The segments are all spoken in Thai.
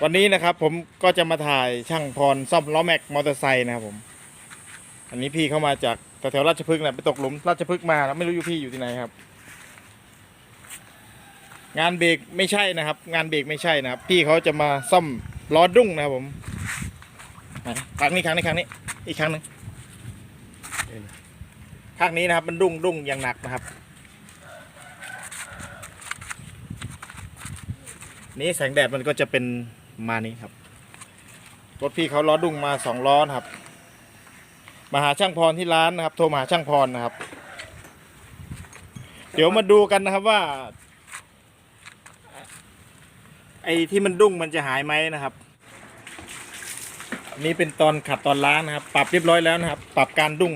วันนี้นะครับผมก็จะมาถ่ายช่างพรซ่อมล้อแม็กมอเตอร์ไซค์นะครับผม อันนี้พี่เข้ามาจากแถวราชพฤกษ์นะไปตกหลุมราชพฤกษ์มาแล้วไม่รู้อยู่พี่อยู่ที่ไหนครับ งานเบรกไม่ใช่นะครับ งานเบรกไม่ใช่นะครับ พี่เขาจะมาซ่อมล้อดุ้งนะครับผมครั้งนี้ครั้งนี้ครั้งนี้ อีกครั้งหนึ่งข้างนี้นะครับมันดุ้งดุ้งอย่างหนักนะครับ นี้แสงแดดมันก็จะเป็น มานี้ครับ รถพี่เขาล้อดุ้งมาสองล้อนะครับ มาหาช่างพรที่ร้านนะครับ โทรมาหาช่างพรนะครับ เดี๋ยวมาดูกันนะครับว่า ไอ้ที่มันดุ้งมันจะหายไหมนะครับนี่เป็นตอนขัดตอนล้างนะครับ ปรับเรียบร้อยแล้วนะครับ ปรับการดุ้ง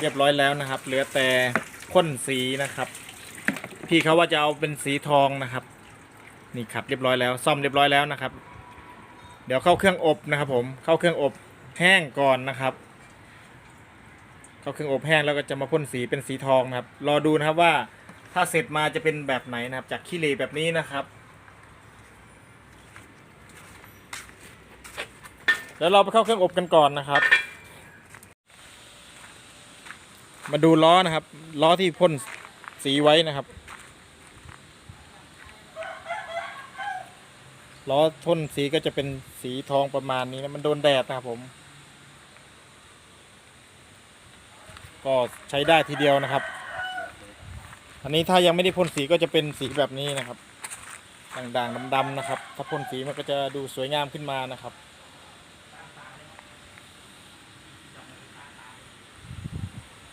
เรียบร้อยแล้วนะครับ เหลือแต่พ่นสีนะครับ พี่เขาว่าจะเอาเป็นสีทองนะครับ นี่ขัดเรียบร้อยแล้ว ซ่อมเรียบร้อยแล้วนะครับ เดี๋ยวเข้าเครื่องอบนะครับผมเข้าเครื่องอบแห้งก่อนนะครับ เข้าเครื่องอบแห้งแล้วก็จะมาพ่นสีเป็นสีทองนะครับ รอดูนะครับว่าถ้าเสร็จมาจะเป็นแบบไหนนะครับ จากขี้เหร่แบบนี้นะครับเดี๋ยวเราไปเข้าเครื่องอบกันก่อนนะครับ มาดูล้อนะครับ ล้อที่พ่นสีไว้นะครับ ล้อพ่นสีก็จะเป็นสีทองประมาณนี้นะมันโดนแดดนะครับผม ก็ใช้ได้ทีเดียวนะครับ อันนี้ถ้ายังไม่ได้พ่นสีก็จะเป็นสีแบบนี้นะครับด่างๆดำๆนะครับ ถ้าพ่นสีมันก็จะดูสวยงามขึ้นมานะครับ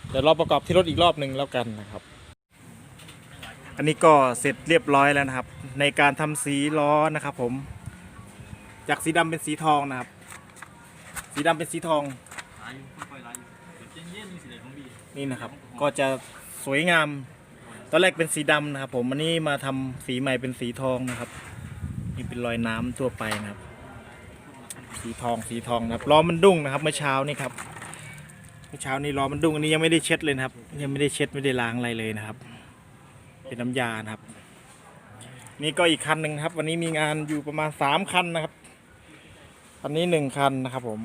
เดี๋ยวเราประกอบที่รถอีกรอบหนึ่งแล้วกันนะครับ อันนี้ก็เสร็จเรียบร้อยแล้วนะครับ ในการทำสีล้อนะครับ ผม จากสีดำเป็นสีทองนะครับ สีดำเป็นสีทองนี่นะครับ ก็จะสวยงาม ตอนแรกเป็นสีดำนะครับ ผมอันนี้มาทำสีใหม่เป็นสีทองนะครับนี่เป็นรอยน้ำทั่วไปนะครับ สีทองสีทองนะครับล้อมันดุ้งนะครับ เมื่อเช้านี่ครับเมื่อเช้านี้ล้อมันดุ้งอันนี้ยังไม่ได้เช็ดเลยนะครับ ยังไม่ได้เช็ดไม่ได้ล้างอะไรเลยนะครับ เป็นน้ำยานะครับ นี่ก็อีกคันหนึ่งครับ วันนี้มีงานอยู่ประมาณสามคันนะครับคันนี้หนึ่งคันนะครับ ผม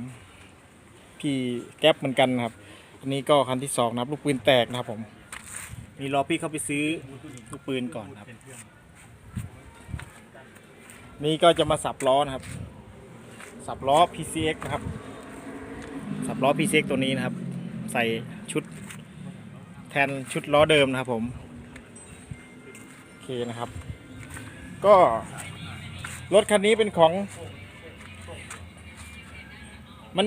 พี่แก๊ปเหมือนกันนะครับอันนี้ก็คันที่สองนะครับ ลูกปืนแตกนะครับ ผม มีรอพี่เข้าไปซื้อลูกปืนก่อนครับ นี่ก็จะมาสับล้อนะครับ สับล้อ PCX นะครับ สับล้อ PCX ตัวนี้นะครับ ใส่ชุดแทนชุดล้อเดิมนะครับผม นะครับ ก็รถคันนี้เป็นของ มัน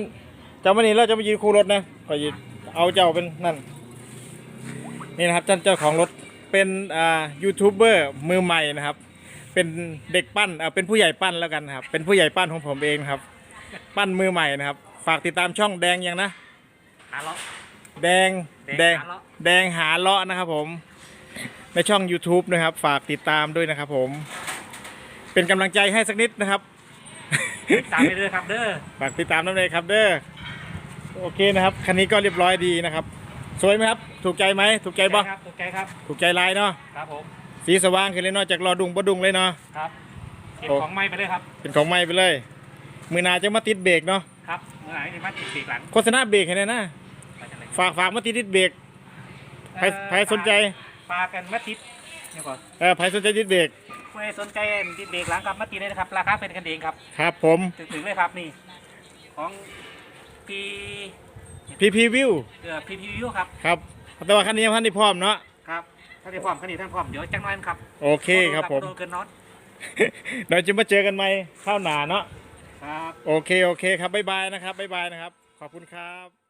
เจ้ามันนี่เราจะมายืนคู่รถนะขอยืนเอาเจ้าเป็นนั่น นี่นะครับท่านเจ้าของรถเป็นอ่ายูทูบเบอร์มือใหม่นะครับ เป็นเด็กปั้นอ่าเป็นผู้ใหญ่ปั้นแล้วกันนะครับ เป็นผู้ใหญ่ปั้นของผมเองนะครับ ปั้นมือใหม่นะครับ ฝากติดตามช่องแดงยังนะ หาล็อกแดงแดแดงงหาเลาะแดงหาเลาะนะครับผม ในช่อง YouTube นะครับ ฝากติดตามด้วยนะครับผม เป็นกำลังใจให้สักนิดนะครับตามไปเลยครับเด้อฝากติดตามน้ำเลยครับเด้อโอเคนะครับ คันนี้ก็เรียบร้อยดีนะครับ สวยไหมครับ ถูกใจไหมถูกใจบ่ครับตกใจครับ ถูกใจลายเนาะครับผมสีสว่างขึ้นเลยเนาะจากรอดุงบดุงเลยเนาะครับเก็บโอ้ของไม้ไปเลยครับ เป็นของใหม่ไปเลย มือหนาจะมาติดเบรกเนาะครับเมื่อไหร่นี่มาติดปีกหลังโฆษณาเบรกเห็นไหมนะไปจังไหนฝากฝากมาติดติดเบรกใครใครสนใจ ปลากันมาติดเดี๋ยวก่อนเออใครสนใจติดเบรกผู้ใดสนใจติดเบรกหลังครับมาติดเลยนะครับ ราคาเป็นกันเองครับครับผม ถึงๆเลยครับนี่ ของพีพีพีวิวเอ่อพีพีวิวครับครับแต่ว่าคันนี้พันที่พร้อมเนาะครับท่านที่พร้อมท่านนี้ท่านพร้อมเดี๋ยวจังน้อยครับ โอเคครับผมโดนเกินน็อตเดี๋ยวจะมาเจอกันใหม่ข้าวหนาเนาะครับโอเคโอเคครับบ๊ายบายนะครับบ๊ายบายนะครับ ขอบคุณครับ